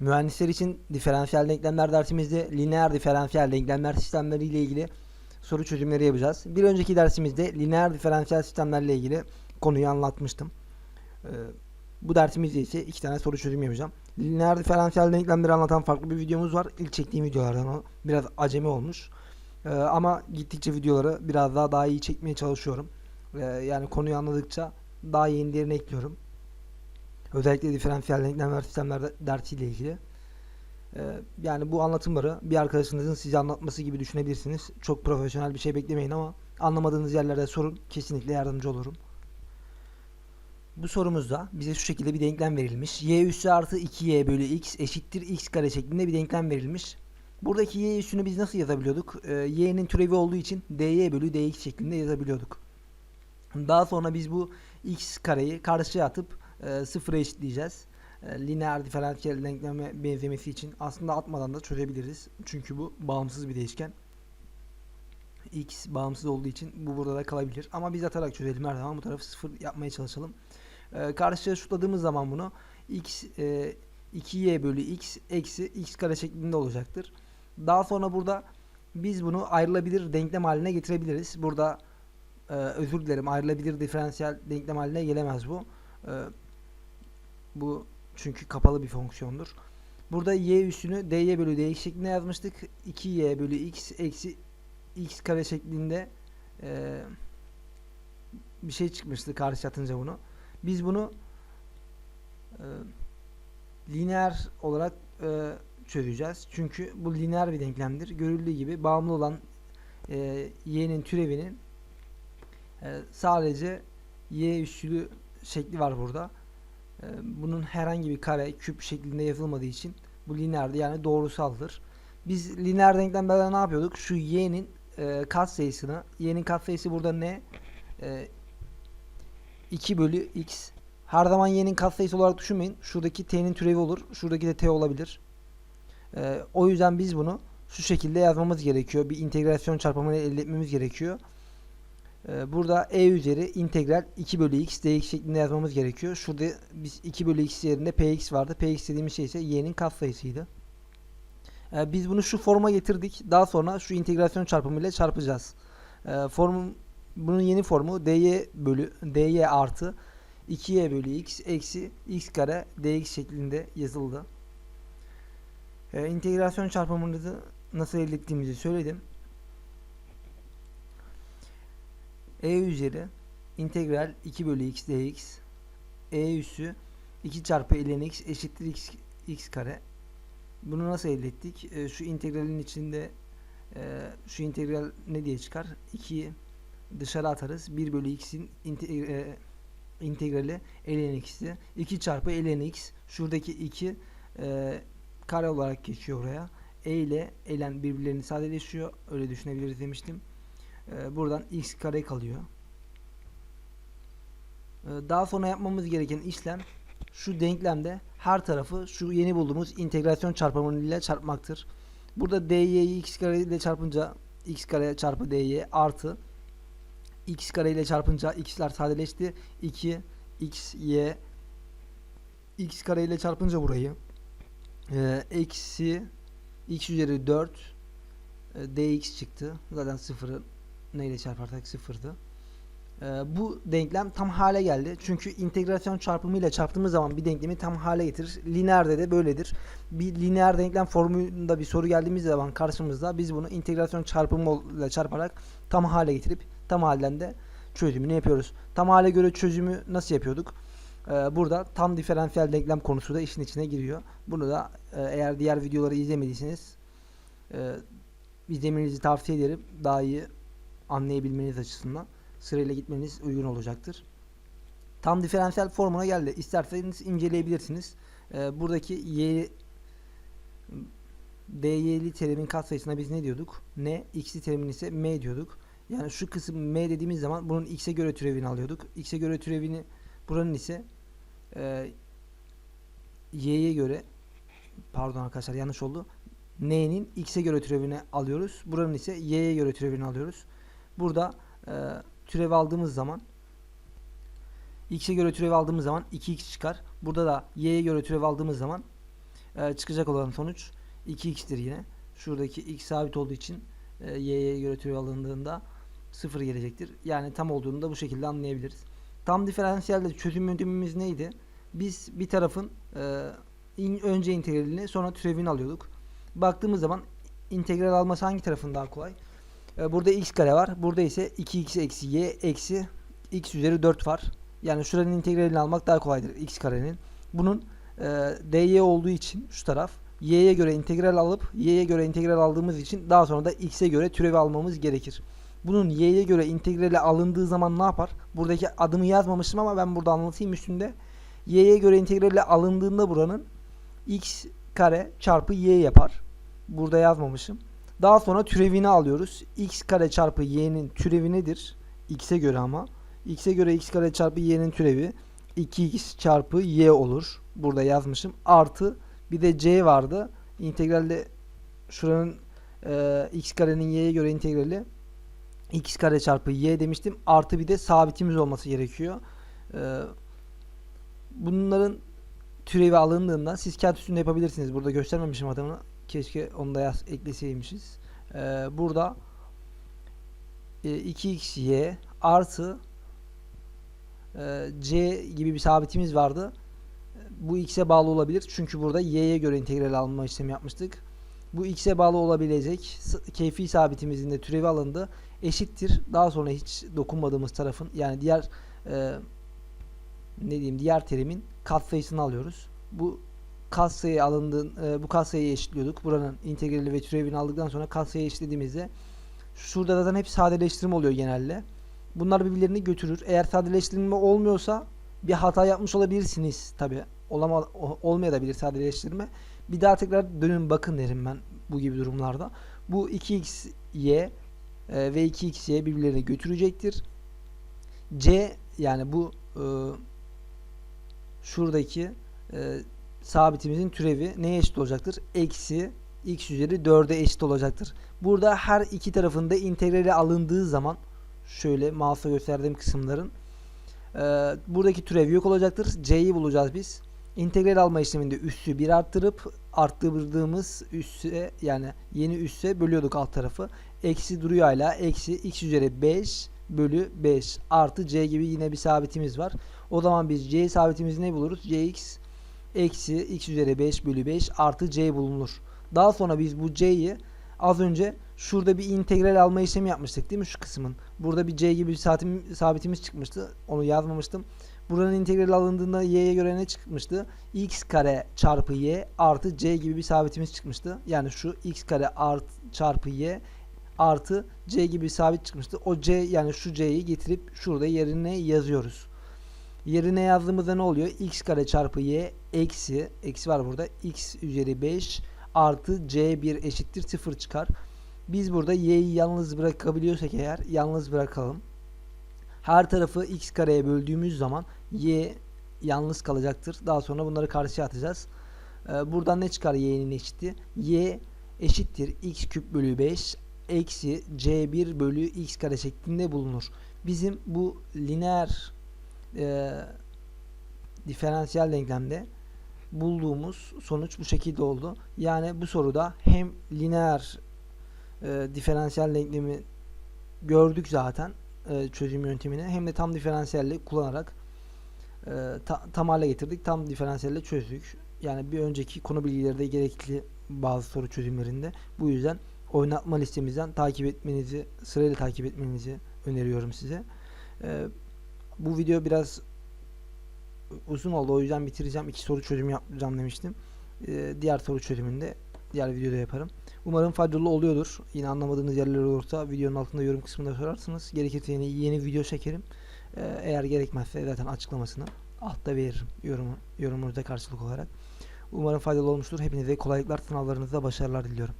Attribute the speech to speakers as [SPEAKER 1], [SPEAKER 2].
[SPEAKER 1] Mühendisler için diferansiyel denklemler dersimizde lineer diferansiyel denklemler sistemleri ile ilgili soru çözümleri yapacağız. Bir önceki dersimizde lineer diferansiyel sistemlerle ilgili konuyu anlatmıştım. Ee, bu dersimizde ise iki tane soru çözüm yapacağım. Lineer diferansiyel denklemleri anlatan farklı bir videomuz var. İlk çektiğim videolardan o. Biraz acemi olmuş. Ee, ama gittikçe videoları biraz daha daha iyi çekmeye çalışıyorum. Ee, yani konuyu anladıkça daha yenilerini ekliyorum. Özellikle diferansiyel denklemler sistemler de- dersiyle ilgili. Ee, yani bu anlatımları bir arkadaşınızın size anlatması gibi düşünebilirsiniz. Çok profesyonel bir şey beklemeyin ama anlamadığınız yerlerde sorun. Kesinlikle yardımcı olurum. Bu sorumuzda bize şu şekilde bir denklem verilmiş. y üssü artı 2y bölü x eşittir x kare şeklinde bir denklem verilmiş. Buradaki y üssünü biz nasıl yazabiliyorduk? Ee, y'nin türevi olduğu için dy bölü dx şeklinde yazabiliyorduk. Daha sonra biz bu x kareyi karşıya atıp e, sıfıra eşitleyeceğiz. E, lineer diferansiyel denkleme benzemesi için aslında atmadan da çözebiliriz. Çünkü bu bağımsız bir değişken. x bağımsız olduğu için bu burada da kalabilir. Ama biz atarak çözelim her zaman. Bu tarafı sıfır yapmaya çalışalım. E, karşıya şutladığımız zaman bunu x e, 2y bölü x eksi x kare şeklinde olacaktır. Daha sonra burada biz bunu ayrılabilir denklem haline getirebiliriz. Burada ee, özür dilerim ayrılabilir diferansiyel denklem haline gelemez bu. Ee, bu çünkü kapalı bir fonksiyondur. Burada y üssünü dy bölü dx şeklinde yazmıştık. 2y bölü x eksi x kare şeklinde e, bir şey çıkmıştı karşı atınca bunu. Biz bunu e, lineer olarak e, çözeceğiz. Çünkü bu lineer bir denklemdir. Görüldüğü gibi bağımlı olan e, y'nin türevinin ee, sadece y üssülü şekli var burada. Ee, bunun herhangi bir kare, küp şeklinde yazılmadığı için bu lineerdi yani doğrusaldır. Biz lineer denklemlerde ne yapıyorduk? Şu y'nin e, katsayısını, y'nin katsayısı burada ne? E, 2 bölü x. Her zaman y'nin katsayısı olarak düşünmeyin. Şuradaki t'nin türevi olur. Şuradaki de t olabilir. E, o yüzden biz bunu şu şekilde yazmamız gerekiyor. Bir integrasyon çarpımını elde etmemiz gerekiyor. Ee, Burada e üzeri integral 2 bölü x dx şeklinde yazmamız gerekiyor. Şurada biz 2 bölü x yerine px vardı. px dediğimiz şey ise y'nin katsayısıydı. Ee, Biz bunu şu forma getirdik. Daha sonra şu integrasyon çarpımı ile çarpacağız. Ee, Formun bunun yeni formu dy bölü dy artı 2y bölü x eksi x kare dx şeklinde yazıldı. Ee, integrasyon çarpımını nasıl elde ettiğimizi söyledim. E üzeri integral 2 bölü x dx e üssü 2 çarpı ln x eşittir x, x kare. Bunu nasıl elde ettik? E, şu integralin içinde e, şu integral ne diye çıkar? 2'yi dışarı atarız. 1 bölü x'in inte, e, integrali ln x'ti. 2 çarpı ln x. Şuradaki 2 e, kare olarak geçiyor oraya. E ile ln birbirlerini sadeleşiyor. Öyle düşünebiliriz demiştim. Ee, buradan x kare kalıyor. Ee, daha sonra yapmamız gereken işlem şu denklemde her tarafı şu yeni bulduğumuz integrasyon çarpımı ile çarpmaktır. Burada dy'yi x kare ile çarpınca x kare çarpı dy artı x kare ile çarpınca x'ler sadeleşti. 2 x y x kare ile çarpınca burayı e, eksi x üzeri 4 e, dx çıktı. Zaten sıfırı neyle çarparsak sıfırdı. Ee, bu denklem tam hale geldi. Çünkü integrasyon çarpımı ile çarptığımız zaman bir denklemi tam hale getirir. Lineerde de böyledir. Bir lineer denklem formülünde bir soru geldiğimiz zaman karşımızda biz bunu integrasyon çarpımı ile çarparak tam hale getirip tam halden de çözümünü yapıyoruz. Tam hale göre çözümü nasıl yapıyorduk? Ee, burada tam diferansiyel denklem konusu da işin içine giriyor. Bunu da e, eğer diğer videoları izlemediyseniz e, izlemenizi tavsiye ederim. Daha iyi anlayabilmeniz açısından sırayla gitmeniz uygun olacaktır. Tam diferansiyel formuna geldi. İsterseniz inceleyebilirsiniz. Ee, buradaki y dy'li terimin katsayısına biz ne diyorduk? Ne? x'li terimin ise m diyorduk. Yani şu kısım m dediğimiz zaman bunun x'e göre türevini alıyorduk. x'e göre türevini buranın ise e, y'ye göre pardon arkadaşlar yanlış oldu. n'nin x'e göre türevini alıyoruz. Buranın ise y'ye göre türevini alıyoruz. Burada e, türev aldığımız zaman x'e göre türev aldığımız zaman 2x çıkar. Burada da y'ye göre türev aldığımız zaman e, çıkacak olan sonuç 2x'tir yine. Şuradaki x sabit olduğu için e, y'ye göre türev alındığında 0 gelecektir. Yani tam olduğunu da bu şekilde anlayabiliriz. Tam diferansiyelde çözüm yöntemimiz neydi? Biz bir tarafın e, in- önce integralini sonra türevini alıyorduk. Baktığımız zaman integral alması hangi tarafın daha kolay? E, burada x kare var. Burada ise 2x eksi y eksi x üzeri 4 var. Yani şuranın integralini almak daha kolaydır x karenin. Bunun e, dy olduğu için şu taraf y'ye göre integral alıp y'ye göre integral aldığımız için daha sonra da x'e göre türevi almamız gerekir. Bunun y'ye göre integrali alındığı zaman ne yapar? Buradaki adımı yazmamıştım ama ben burada anlatayım üstünde. y'ye göre integrali alındığında buranın x kare çarpı y yapar. Burada yazmamışım. Daha sonra türevini alıyoruz. x kare çarpı y'nin türevi nedir? x'e göre ama. x'e göre x kare çarpı y'nin türevi 2x çarpı y olur. Burada yazmışım. Artı bir de c vardı. İntegralde şuranın e, x karenin y'ye göre integrali x kare çarpı y demiştim. Artı bir de sabitimiz olması gerekiyor. E, bunların türevi alındığında siz kağıt üstünde yapabilirsiniz. Burada göstermemişim adamını. Keşke onu da yaz, ekleseymişiz. Ee, burada e, 2xy artı e, c gibi bir sabitimiz vardı. Bu x'e bağlı olabilir. Çünkü burada y'ye göre integral alma işlemi yapmıştık. Bu x'e bağlı olabilecek keyfi sabitimizin de türevi alındı. Eşittir. Daha sonra hiç dokunmadığımız tarafın yani diğer e, ne diyeyim diğer terimin katsayısını alıyoruz. Bu katsayı alındığın e, bu katsayıyı eşitliyorduk. Buranın integrali ve türevini aldıktan sonra katsayıyı eşitlediğimizde şurada zaten hep sadeleştirme oluyor genelde. Bunlar birbirlerini götürür. Eğer sadeleştirme olmuyorsa bir hata yapmış olabilirsiniz tabi. Olama, olmayabilir sadeleştirme. Bir daha tekrar dönün bakın derim ben bu gibi durumlarda. Bu 2xy e, ve 2xy birbirlerini götürecektir. C yani bu e, şuradaki e, sabitimizin türevi neye eşit olacaktır? Eksi x üzeri 4'e eşit olacaktır. Burada her iki tarafında integrali alındığı zaman şöyle mouse'a gösterdiğim kısımların e, buradaki türev yok olacaktır. C'yi bulacağız biz. İntegral alma işleminde üssü 1 arttırıp arttırdığımız üsse yani yeni üsse bölüyorduk alt tarafı. Eksi duruyor hala. Eksi x üzeri 5 bölü 5 artı c gibi yine bir sabitimiz var. O zaman biz c sabitimizi ne buluruz? cx eksi x üzeri 5 bölü 5 artı c bulunur. Daha sonra biz bu c'yi az önce şurada bir integral alma işlemi yapmıştık değil mi şu kısmın? Burada bir c gibi bir saatim, sabitimiz çıkmıştı. Onu yazmamıştım. Buranın integral alındığında y'ye göre ne çıkmıştı? x kare çarpı y artı c gibi bir sabitimiz çıkmıştı. Yani şu x kare artı çarpı y artı c gibi bir sabit çıkmıştı. O c yani şu c'yi getirip şurada yerine yazıyoruz. Yerine yazdığımızda ne oluyor? x kare çarpı y eksi eksi var burada x üzeri 5 artı c1 eşittir 0 çıkar. Biz burada y'yi yalnız bırakabiliyorsak eğer yalnız bırakalım. Her tarafı x kareye böldüğümüz zaman y yalnız kalacaktır. Daha sonra bunları karşıya atacağız. Ee, buradan ne çıkar y'nin eşiti? y eşittir x küp bölü 5 eksi c1 bölü x kare şeklinde bulunur. Bizim bu lineer e, diferansiyel denklemde bulduğumuz sonuç bu şekilde oldu. Yani bu soruda hem lineer e, diferansiyel denklemi gördük zaten e, çözüm yöntemini hem de tam diferansiyelle kullanarak e, ta- tam hale getirdik. Tam diferansiyelle çözdük. Yani bir önceki konu bilgileri de gerekli bazı soru çözümlerinde. Bu yüzden oynatma listemizden takip etmenizi, sırayla takip etmenizi öneriyorum size. E, bu video biraz uzun oldu. O yüzden bitireceğim. İki soru çözümü yapacağım demiştim. E, diğer soru çözümünde diğer videoda yaparım. Umarım faydalı oluyordur. Yine anlamadığınız yerler olursa videonun altında yorum kısmında sorarsınız. Gerekirse yeni, yeni video çekerim. Ee, eğer gerekmezse zaten açıklamasını altta veririm yorumu, yorumunuzda karşılık olarak. Umarım faydalı olmuştur. Hepinize kolaylıklar, sınavlarınızda başarılar diliyorum.